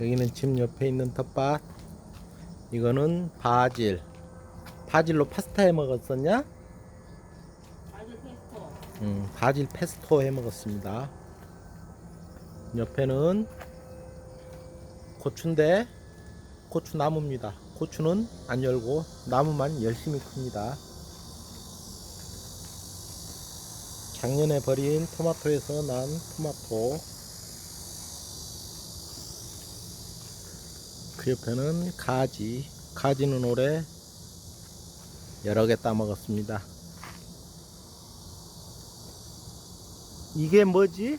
여기는 집 옆에 있는 텃밭. 이거는 바질. 바질로 파스타 해 먹었었냐? 아주 테스터. 음, 바질 페스토 해 먹었습니다. 옆에는 고추인데 고추 나무입니다. 고추는 안 열고 나무만 열심히 큽니다. 작년에 버린 토마토에서 난 토마토. 그 옆에는 가지. 가지는 올해 여러 개 따먹었습니다. 이게 뭐지?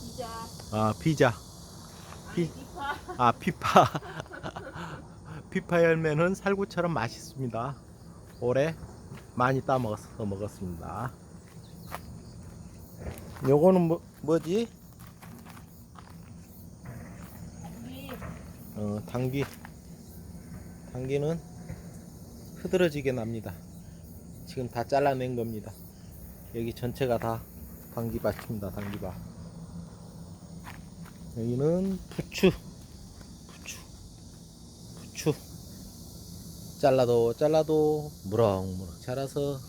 기자. 아, 아니, 비파. 아, 피파. 피파 열매는 살구처럼 맛있습니다. 올해 많이 따먹어서 먹었습니다. 요거는 뭐, 뭐지? 어, 당귀. 당귀는 흐드러지게 납니다. 지금 다 잘라낸 겁니다. 여기 전체가 다 당귀밭입니다. 당귀밭. 여기는 부추. 부추. 부추. 잘라도 잘라도 무럭무럭 자라서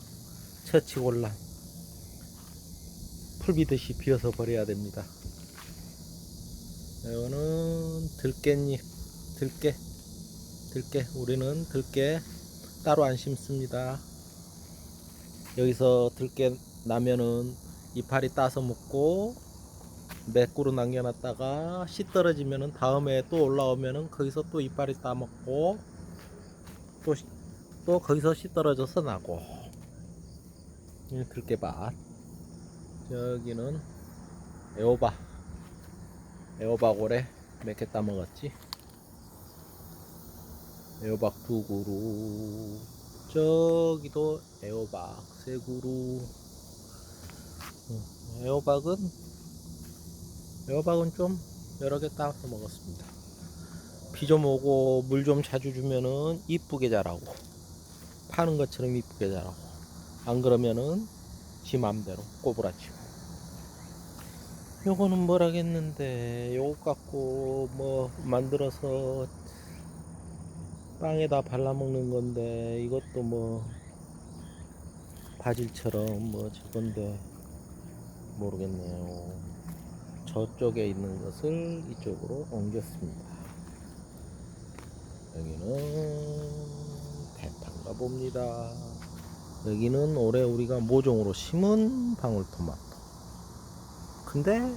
처치곤란. 풀비듯이 비어서 버려야 됩니다. 이거는 들깨잎, 들깨, 들깨. 우리는 들깨 따로 안 심습니다. 여기서 들깨 나면은 이파리 따서 먹고 맥구로 남겨놨다가 씨 떨어지면은 다음에 또 올라오면은 거기서 또 이파리 따 먹고 또, 씨- 또 거기서 씨 떨어져서 나고 이 들깨밭 저기는 애호박 올해? 몇개 따먹었지? 애호박 두 그루. 저기도 애호박 세 그루. 어, 애호박은? 애호박은 좀 여러 개 따서 먹었습니다. 비 좀 오고 물 좀 자주 주면은 이쁘게 자라고. 파는 것처럼 이쁘게 자라고. 안 그러면은 지 맘대로 꼬부라치고 요거는 뭐라겠는데 요거 갖고 뭐 만들어서 빵에다 발라먹는 건데 이것도 뭐 바질처럼 뭐 저건데 모르겠네요. 저쪽에 있는 것을 이쪽으로 옮겼습니다. 여기는 대파인가 봅니다. 여기는 올해 우리가 모종으로 심은 방울토마토 근데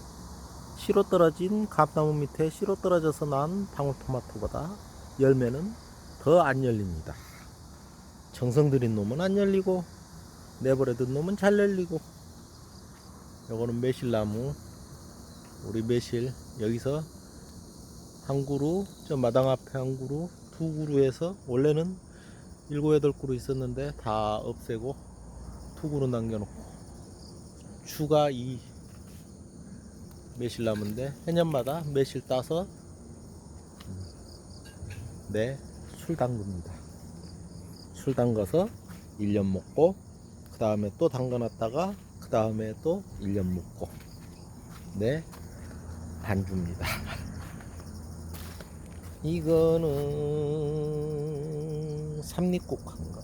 씨로 떨어진 감나무 밑에 씨로 떨어져서 난 방울토마토보다 열매는 더 안 열립니다. 정성 들인 놈은 안 열리고 내버려둔 놈은 잘 열리고 요거는 매실나무 우리 매실 여기서 한 그루 저 마당 앞에 한 그루 두 그루에서 원래는 일곱 여덟 그루 있었는데 다 없애고 두 그루 남겨놓고 추가 이 매실나무인데 해년마다 매실 따서 네, 술 담급니다. 술 담가서 1년 먹고 그 다음에 또 담가놨다가 그 다음에 또 1년 먹고 네, 반주입니다. 이거는 삼립국화인가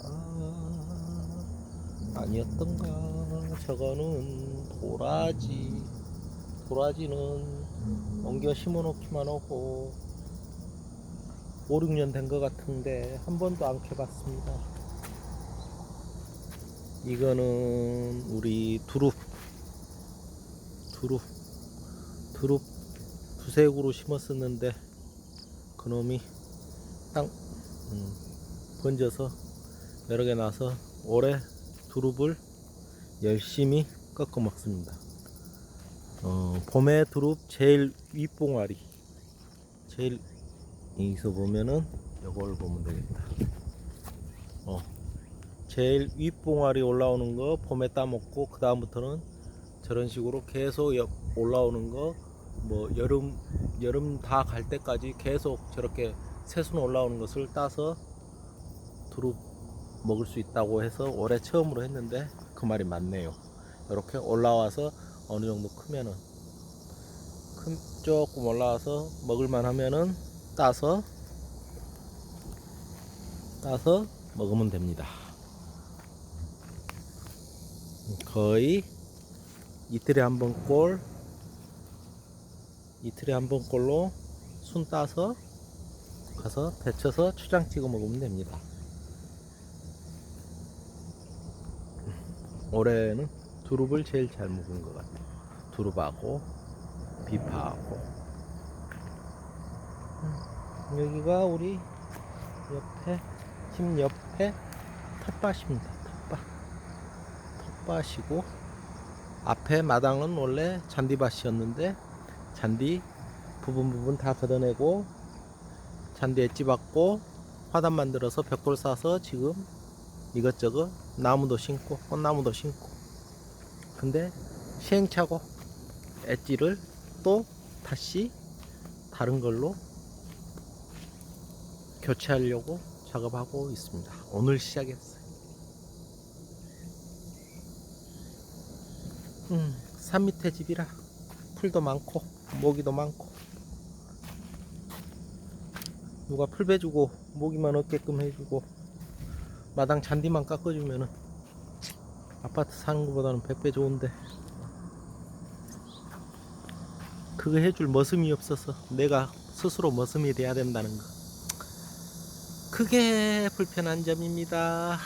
아니었던가 저거는 도라지 도라지는 옮겨 심어 놓기만 하고 5, 6년 된 것 같은데 한 번도 안 캐봤습니다. 이거는 우리 두릅 두릅 두릅 그루 심었었는데 그놈이 땅 음, 번져서 여러 개 나서 올해 두릅을 열심히 꺾어 먹습니다. 어, 봄에 두릅 제일 윗봉아리 제일 여기서 보면은 이걸 보면 되겠다. 어, 제일 윗봉아리 올라오는 거 봄에 따먹고 그 다음부터는 저런 식으로 계속 옆- 올라오는 거 뭐 여름 여름 다 갈 때까지 계속 저렇게 새순 올라오는 것을 따서 두릅 먹을 수 있다고 해서 올해 처음으로 했는데 그 말이 맞네요. 이렇게 올라와서 어느 정도 크면은 큰 조금 올라와서 먹을만 하면은 따서 따서 먹으면 됩니다. 거의 이틀에 한 번 꼴 이틀에 한 번 꼴로 순 따서 가서 데쳐서 초장 찍어 먹으면 됩니다. 올해는 두릅을 제일 잘 먹은 것 같아요. 두릅하고 비파하고 음, 여기가 우리 옆에 집 옆에 텃밭입니다. 텃밭 텃밭이고 앞에 마당은 원래 잔디밭이었는데 잔디 부분 부분 다 걷어내고 잔디 엣지 받고 화단 만들어서 벽돌 싸서 지금 이것저것 나무도 심고 꽃나무도 심고 근데 시행착오 엣지를 또 다시 다른 걸로 교체하려고 작업하고 있습니다. 오늘 시작했어요. 음, 산 밑에 집이라 풀도 많고 모기도 많고 누가 풀 베주고 모기만 없게끔 해주고 마당 잔디만 깎아주면은 아파트 사는 것보다는 100배 좋은데. 그거 해줄 머슴이 없어서 내가 스스로 머슴이 돼야 된다는 거. 그게 불편한 점입니다